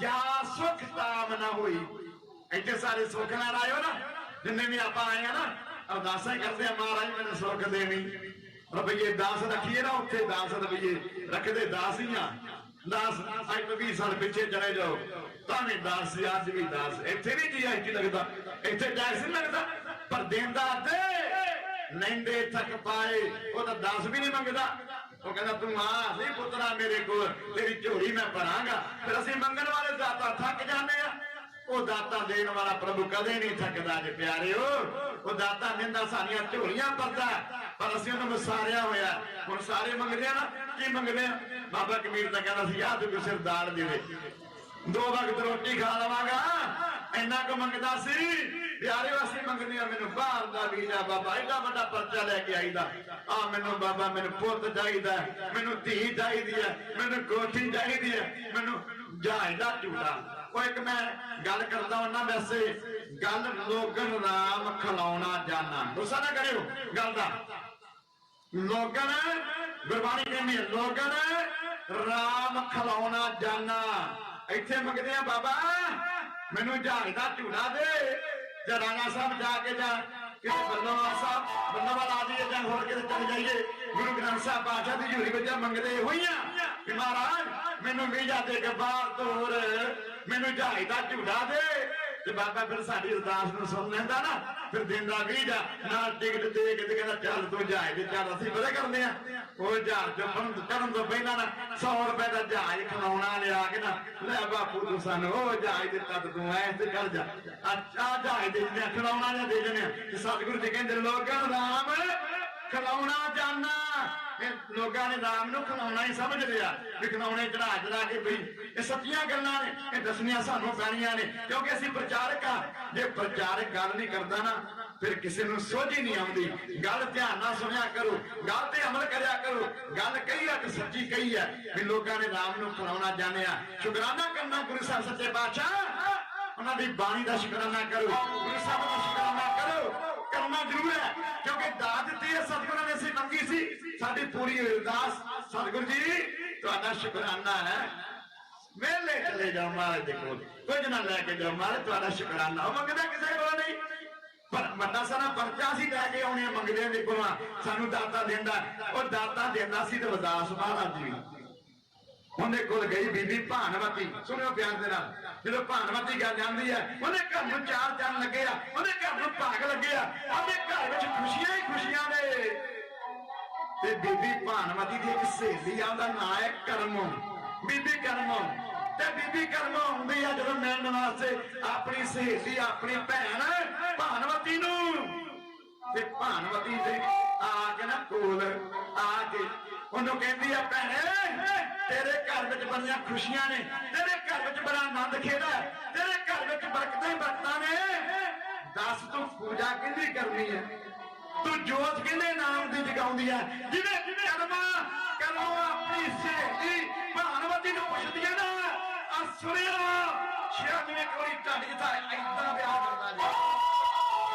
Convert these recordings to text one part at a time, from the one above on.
ਜਾ ਸੁਖ ਤਾਮ ਨਾ ਹੋਈ। ਇੱਥੇ ਸਾਰੇ ਸੁੱਖ ਨਾਲ ਆਇਓ ਨਾ। ਜਿੰਨੇ ਵੀ ਆਪਾਂ ਆਏ ਆ ਨਾ, ਅਰਦਾਸਾਂ ਕਰਦੇ ਆ, ਮਹਾਰਾਜ, ਮੈਨੂੰ ਸੁੱਖ ਦੇਵੀ। ਰੁਪਈਏ 10 ਰੱਖੀਏ ਨਾ ਉੱਥੇ 10 ਰੁਪਈਏ ਰੱਖਦੇ 10 ਹੀ ਆ। 10 ਅੱਜ 20 ਸਾਲ ਪਿੱਛੇ ਚਲੇ ਜਾਓ। ਤਾਂ ਵੀ 10 ਅੱਜ ਵੀ 10 ਇੱਥੇ ਵੀ ਜੀ ਲੱਗਦਾ। ਇੱਥੇ ਟੈਕਸ ਨਹੀਂ ਲੱਗਦਾ। ਪਰ ਦੇਂਦਾ ਤੇ ਲੈਂਦੇ ਥੱਕ ਪਾਏ। ਉਹ ਤਾਂ 10 ਵੀ ਨਹੀਂ ਮੰਗਦਾ। ਉਹ ਕਹਿੰਦਾ, ਤੂੰ ਆ ਨਹੀਂ ਪੁੱਤਰਾ ਮੇਰੇ ਕੋਲ। ਤੇਰੀ ਝੋਲੀ ਮੈਂ ਭਰਾਂਗਾ। ਫਿਰ ਅਸੀਂ ਮੰਗਣ ਵਾਲੇ ਦਾਤਾ ਥੱਕ ਜਾਂਦੇ ਆ। ਉਹ ਦਾਤਾ ਦੇਣ ਵਾਲਾ ਪ੍ਰਭੂ ਕਦੇ ਨਹੀਂ ਥੱਕਦਾ ਜੇ ਪਿਆਰਿਓ। ਉਹ ਦਾਤਾ ਦਿੰਦਾ ਸਾਡੀਆਂ ਝੋਲੀਆਂ ਭਰਦਾ ਪਰ ਅਸੀਂ ਉਹਨੂੰ ਵਿਸਾਰਿਆ ਹੋਇਆ ਹੁਣ ਸਾਰੇ ਮੰਗਦੇ ਆ ਨਾ, ਕੀ ਮੰਗਦੇ ਆ? ਬਾਬਾ ਕਬੀਰ ਤਾਂ ਕਹਿੰਦਾ ਸੀ ਆ ਤੂੰ ਕਿਸੇ ਦਾਲ ਦੇ ਦੋ। ਵਕਤ ਰੋਟੀ ਖਾ ਲਵਾਂਗਾ। ਇੰਨਾ ਕੁ ਮੰਗਦਾ ਸੀ। ਪਿਆਰੇ ਵਾਸਤੇ ਮੰਗਦੇ ਆ, ਮੈਨੂੰ ਬਾਹਰ ਦਾ ਵੀਜ਼ਾ ਬਾਬਾ, ਐਡਾ ਵੱਡਾ ਪਰਚਾ ਲੈ ਕੇ ਆਈਦਾ। ਆ ਮੈਨੂੰ ਬਾਬਾ, ਮੈਨੂੰ ਪੁੱਤ ਚਾਹੀਦਾ ਮੈਨੂੰ ਧੀ ਚਾਹੀਦੀ ਹੈ। ਮੈਨੂੰ ਕੋਠੀ ਚਾਹੀਦੀ ਹੈ। ਮੈਨੂੰ ਜਹਾਜ਼ ਦਾ ਝੂਟਾ। ਉਹ ਇੱਕ ਮੈਂ ਗੱਲ ਕਰਦਾ ਉਹਨਾਂ ਵੈਸੇ, ਗੱਲ ਲੋਗਨ ਰਾਮ ਖਲਾਉਣਾ ਜਾਣਾ ਗੁੱਸਾ ਨਾ ਕਰਿਓ ਗੱਲ ਦਾ। ਲੋਗਨ ਗੁਰਬਾਣੀ ਕਹਿੰਦੀ ਹੈ ਲੋਗਨ ਰਾਮ ਖਲਾਉਣਾ ਜਾਣਾ ਇੱਥੇ ਮੰਗਦੇ ਆ, ਬਾਬਾ, ਮੈਨੂੰ ਜਹਾਜ਼ ਦਾ ਝੂਟਾ ਦੇ। ਜਾਂ ਰਾਣਾ ਸਾਹਿਬ ਜਾ ਕੇ ਜਾ ਕਿਤੇ ਬੰਦੋਵਾ ਸਾਹਿਬ ਬੰਦੋਵਾ ਲਾ ਦਈਏ ਜਾਂ ਹੋਰ ਕਿਤੇ ਚਲੇ ਜਾਈਏ, ਗੁਰੂ ਗ੍ਰੰਥ ਸਾਹਿਬ ਬਾਦਸ਼ਾਹ ਦੀ ਝੂਲੀ ਵਿੱਚ ਮੰਗਦੇ ਹੋਈਆਂ ਕਿ ਮਹਾਰਾਜ ਮੈਨੂੰ ਵੀਜ਼ਾ ਦੇ ਕੇ ਤੋਰ ਮੈਨੂੰ ਜਹਾਜ਼ ਦਾ ਝੂਟਾ ਦੇ। ਤੇ ਬਾਬਾ ਫਿਰ ਸਾਡੀ ਅਰਦਾਸ ਨੂੰ ਸੁਣ ਲੈਂਦਾ ਨਾ ਫਿਰ ਦਿੰਦਾ ਵੀਜ਼ਾ ਨਾਲ ਟਿਕਟ ਦੇ ਕੇ ਤੇ ਕਹਿੰਦਾ ਚੱਲ ਤੂੰ ਜਹਾਜ਼ ਤੇ ਚੱਲ ਅਸੀਂ ਪਤਾ ਕਰਦੇ ਆ। ਉਹ ਜਹਾਜ਼ ਤੋਂ ਬੰਦ ਕਰਨ ਤੋਂ ਪਹਿਲਾਂ ਨਾ 100 ਰੁਪਏ ਦਾ ਜਹਾਜ਼ ਖਲਾਉਣਾ ਲਿਆ ਕੇ ਨਾ ਲੈ ਬਾਪੂ ਤੂੰ ਸਾਨੂੰ ਉਹ ਜਹਾਜ਼ ਦਿੱਤਾ ਤੂੰ ਐ ਤੇ ਕਰ ਜਾ। ਅੱਛਾ ਜਹਾਜ਼ ਦੇ ਦਿੰਦੇ ਆ, ਦੇ ਦਿੰਦੇ ਆ। ਸਤਿਗੁਰੂ ਜੀ ਕਹਿੰਦੇ ਲੋਕਾਂ ਰਾਮ ਖਿਲਾਉਣਾ ਜਾਣਾ ਇਹ ਲੋਕਾਂ ਨੇ ਰਾਮ ਨੂੰ ਖਿਲਾਉਣਾ ਹੀ ਸਮਝ ਲਿਆ ਵੀ ਖਿਲਾਉਣੇ ਚੜਾ ਚੜਾ ਕੇ ਬਈ ਇਹ ਸੱਚੀਆਂ ਗੱਲਾਂ ਨੇ ਇਹ ਦੱਸਣੀਆਂ ਸਾਨੂੰ ਪੈਣੀਆਂ ਨੇ। ਕਿਉਂਕਿ ਅਸੀਂ ਪ੍ਰਚਾਰਕ ਆ। ਜੇ ਪ੍ਰਚਾਰਕ ਗੱਲ ਨਹੀਂ ਕਰਦਾ ਨਾ ਫਿਰ ਕਿਸੇ ਨੂੰ ਸੋਝ ਹੀ ਨਹੀਂ ਆਉਂਦੀ। ਗੱਲ ਧਿਆਨ ਨਾਲ ਸੁਣਿਆ ਕਰੋ ਗੱਲ ਤੇ ਅਮਲ ਕਰਿਆ ਕਰੋ। ਗੱਲ ਕਹੀ ਆ ਕਿ ਸੱਚੀ ਕਹੀ ਆ ਵੀ ਲੋਕਾਂ ਨੇ ਰਾਮ ਨੂੰ ਖਿਲਾਉਣਾ ਜਾਣਿਆ ਸ਼ੁਕਰਾਨਾ ਕਰਨਾ ਗੁਰੂ ਸਾਹਿਬ ਸੱਚੇ ਪਾਤਸ਼ਾਹ। ਉਹਨਾਂ ਦੀ ਬਾਣੀ ਦਾ ਸ਼ੁਕਰਾਨਾ ਕਰੋ। ਗੁਰੂ ਸਾਹਿਬ ਦਾ ਸ਼ੁਕਰਾਨਾ ਕਰੋ। ਕਰਨਾ ਜ਼ਰੂਰ ਹੈ। ਸਾਡੀ ਪੂਰੀ ਅਰਦਾਸ, ਸਤਿਗੁਰੂ ਜੀ, ਤੁਹਾਡਾ ਸ਼ੁਕਰਾਨਾ ਹੈ। ਮੇਲੇ ਚਲੇ ਜਾਓ ਮਹਾਰਾਜ ਦੇ ਕੋਲ। ਕੁਝ ਨਾ ਲੈ ਕੇ ਜਾਓ ਮਹਾਰਾਜ, ਤੁਹਾਡਾ ਸ਼ੁਕਰਾਨਾ। ਉਹ ਮੰਗਦਾ ਕਿਸੇ ਕੋਲ ਨਹੀਂ। ਪਰ ਵੱਡਾ ਸਾਰਾ ਪਰਚਾ ਸੀ ਲੈ ਕੇ ਆਉਣੇ ਮੰਗਦੇ ਨੇ ਕੋਲ ਸਾਨੂੰ ਦਾਤਾ ਦਿੰਦਾ ਉਹ ਦਾਤਾ ਦਿੰਦਾ ਸੀ ਤੇ ਵਦਾਸ ਮਹਾਰਾਜ ਜੀ। ਉਹਦੇ ਕੋਲ ਗਈ ਬੀਬੀ ਭਾਨਵਤੀ। ਸੁਣਿਓ ਪਿਆਰ ਦੇ ਨਾਲ। ਜਦੋਂ ਭਾਨਵਤੀ ਗੱਲ ਜਾਂਦੀ ਹੈ, ਉਹਦੇ ਘਰ ਨੂੰ ਚਾਰ ਚੰਨ ਲੱਗੇ ਆ। ਉਹਦੇ ਘਰ ਨੂੰ ਭਾਗ ਲੱਗੇ ਆ। ਉਹਦੇ ਘਰ ਵਿੱਚ ਖੁਸ਼ੀਆਂ ਹੀ ਖੁਸ਼ੀਆਂ ਨੇ। ਤੇ ਬੀਬੀ ਭਾਨਵਤੀ ਦੀ ਇੱਕ ਸਹੇਲੀ ਆ, ਉਹਦਾ ਨਾਂ ਹੈ ਕਰਮੋ। ਬੀਬੀ ਕਰਮੋ। ਤੇ ਬੀਬੀ ਕਰਮੋ ਹੁੰਦੀ ਆ ਜਦੋਂ ਮਿਲਣ ਵਾਸਤੇ ਆਪਣੀ ਸਹੇਲੀ, ਆਪਣੀ ਭੈਣ ਭਾਨਵਤੀ ਨੂੰ। ਤੇ ਭਾਨਵਤੀ ਦੇ ਆ ਕੇ ਨਾ ਕੋਲ ਆ ਕੇ ਉਹਨੂੰ ਕਹਿੰਦੀ ਆ, ਭੈਣੇ, ਤੇਰੇ ਘਰ ਵਿੱਚ ਬੜੀਆਂ ਖੁਸ਼ੀਆਂ ਨੇ। ਤੇਰੇ ਘਰ ਵਿੱਚ ਬੜਾ ਆਨੰਦ ਖੇੜਾ ਤੇਰੇ ਘਰ ਵਿੱਚ ਬਰਕਤਾਂ ਹੀ ਬਰਕਤਾਂ ਨੇ। ਦੱਸ ਤੂੰ ਪੂਜਾ ਕਿਹਦੀ ਕਰਨੀ ਹੈ? ਤੂੰ ਜੋਤ ਕਿਹਦੇ ਨਾਮ ਦੀ ਜਗਾਉਂਦੀ ਹੈ ਜਿਵੇਂ ਕਲਮਾ ਕਲਮਾ ਆਪਣੀ ਸੇਤੀ ਭਾਨਵਤੀ ਨੂੰ ਪੁੱਛਦੀ ਹੈ ਨਾ ਅਸੁਰਿਆ 96 ਕੋੜੀ ਢਾਡੀ ਦਾ ਇਦਾਂ ਵਿਆਹ ਕਰਦਾ ਜੀ।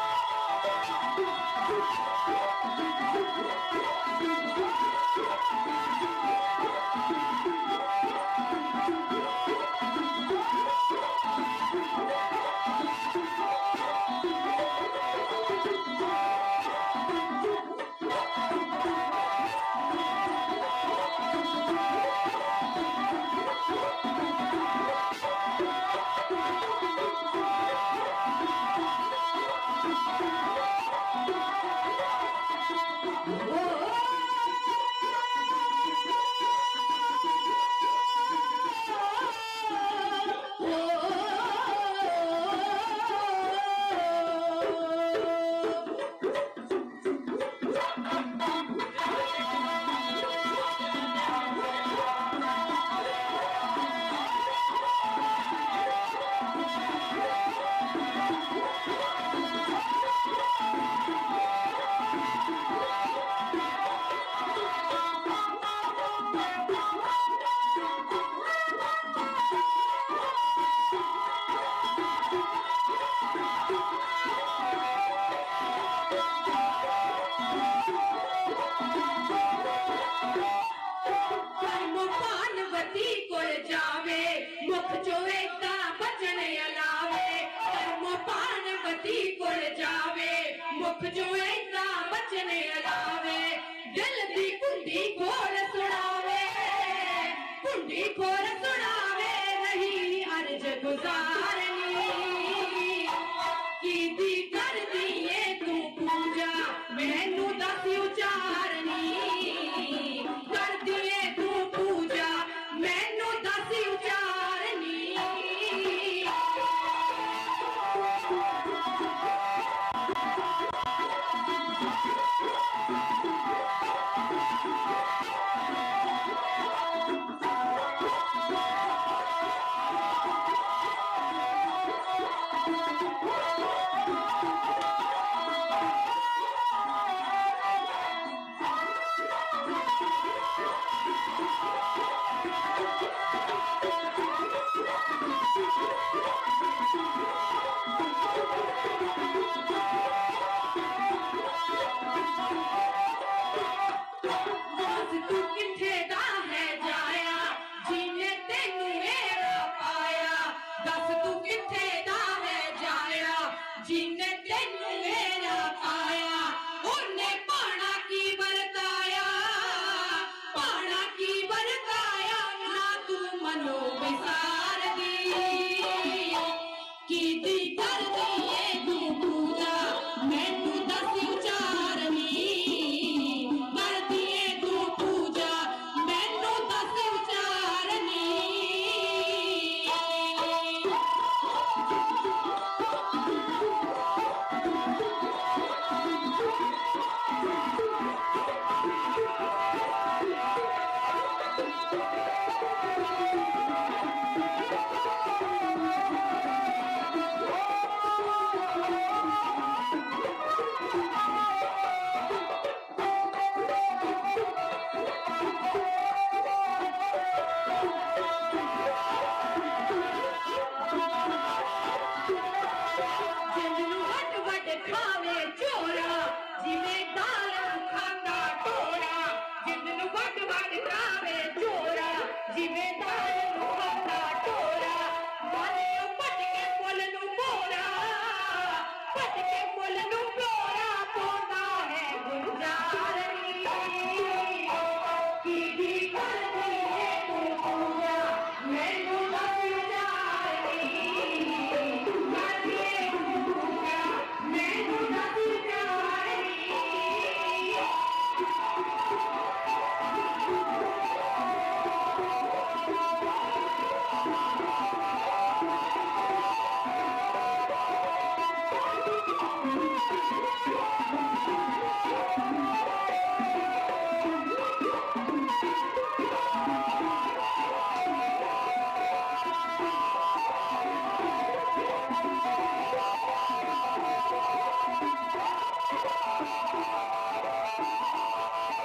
ਜੋ ਇੰਨਾ ਮਚਨੇ ਲਾਵੇ, ਦਿਲ ਦੀ ਕੁੰਡੀ ਖੋਲ ਸੁਣਾਵੇ, ਕੁੰਡੀ ਖੋਲ ਸੁਣਾਵੇ, ਨਹੀਂ ਅਰਜ ਗੁਜ਼ਾਰੇ। jinnat ne mera